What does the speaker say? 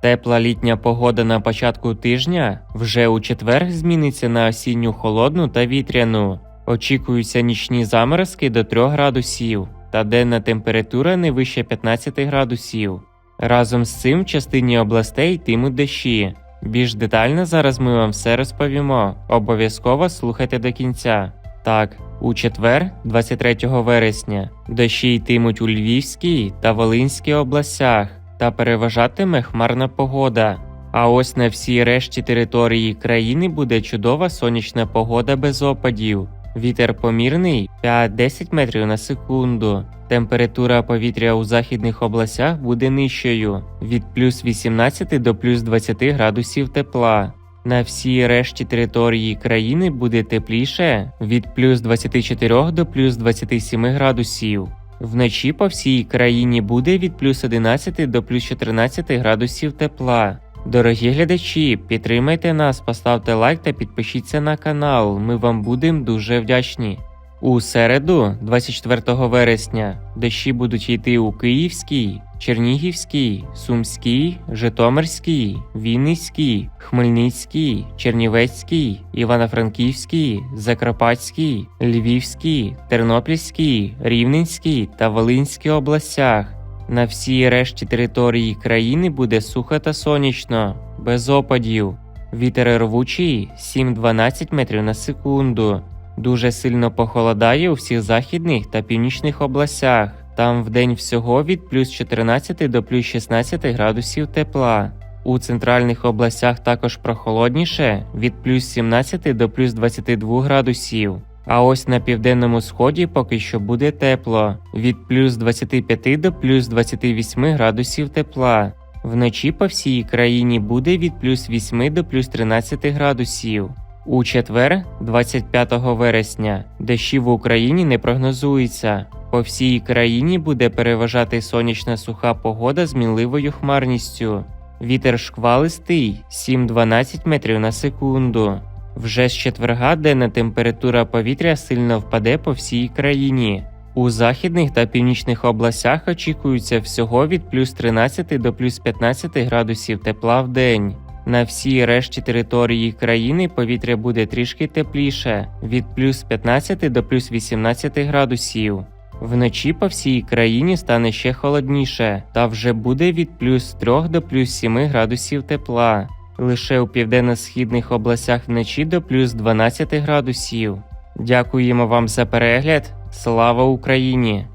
Тепла літня погода на початку тижня вже у четвер зміниться на осінню холодну та вітряну. Очікуються нічні заморозки до 3 градусів та денна температура не вище 15 градусів. Разом з цим в частині областей йтимуть дощі. Більш детально зараз ми вам все розповімо. Обов'язково слухайте до кінця. Так, у четвер, 23 вересня, дощі йтимуть у Львівській та Волинській областях та переважатиме хмарна погода. А ось на всій решті території країни буде чудова сонячна погода без опадів. Вітер помірний 5-10 метрів на секунду. Температура повітря у західних областях буде нижчою від плюс 18 до плюс 20 градусів тепла. На всій решті території країни буде тепліше від плюс 24 до плюс 27 градусів. Вночі по всій країні буде від плюс 11 до плюс 14 градусів тепла. Дорогі глядачі, підтримайте нас, поставте лайк та підпишіться на канал. Ми вам будемо дуже вдячні. У середу, 24 вересня, дощі будуть йти у Київській, Чернігівській, Сумській, Житомирській, Вінницькій, Хмельницькій, Чернівецькій, Івано-Франківській, Закарпатській, Львівській, Тернопільській, Рівненській та Волинській областях. На всій решті території країни буде сухо та сонячно, без опадів. Вітер рвучий 7-12 метрів на секунду. Дуже сильно похолодає у всіх західних та північних областях. Там вдень всього від плюс 14 до плюс 16 градусів тепла. У центральних областях також прохолодніше від плюс 17 до плюс 22 градусів. А ось на південному сході поки що буде тепло від плюс 25 до плюс 28 градусів тепла. Вночі по всій країні буде від плюс 8 до плюс 13 градусів. У четвер, 25 вересня, дощі в Україні не прогнозується. По всій країні буде переважати сонячна суха погода з мінливою хмарністю. Вітер шквалистий 7-12 метрів на секунду. Вже з четверга денна температура повітря сильно впаде по всій країні. У західних та північних областях очікується всього від плюс 13 до плюс 15 градусів тепла в день. На всій решті території країни повітря буде трішки тепліше від плюс 15 до плюс 18 градусів. Вночі по всій країні стане ще холодніше, та вже буде від плюс 3 до плюс 7 градусів тепла. Лише у південно-східних областях вночі до плюс 12 градусів. Дякуємо вам за перегляд. Слава Україні!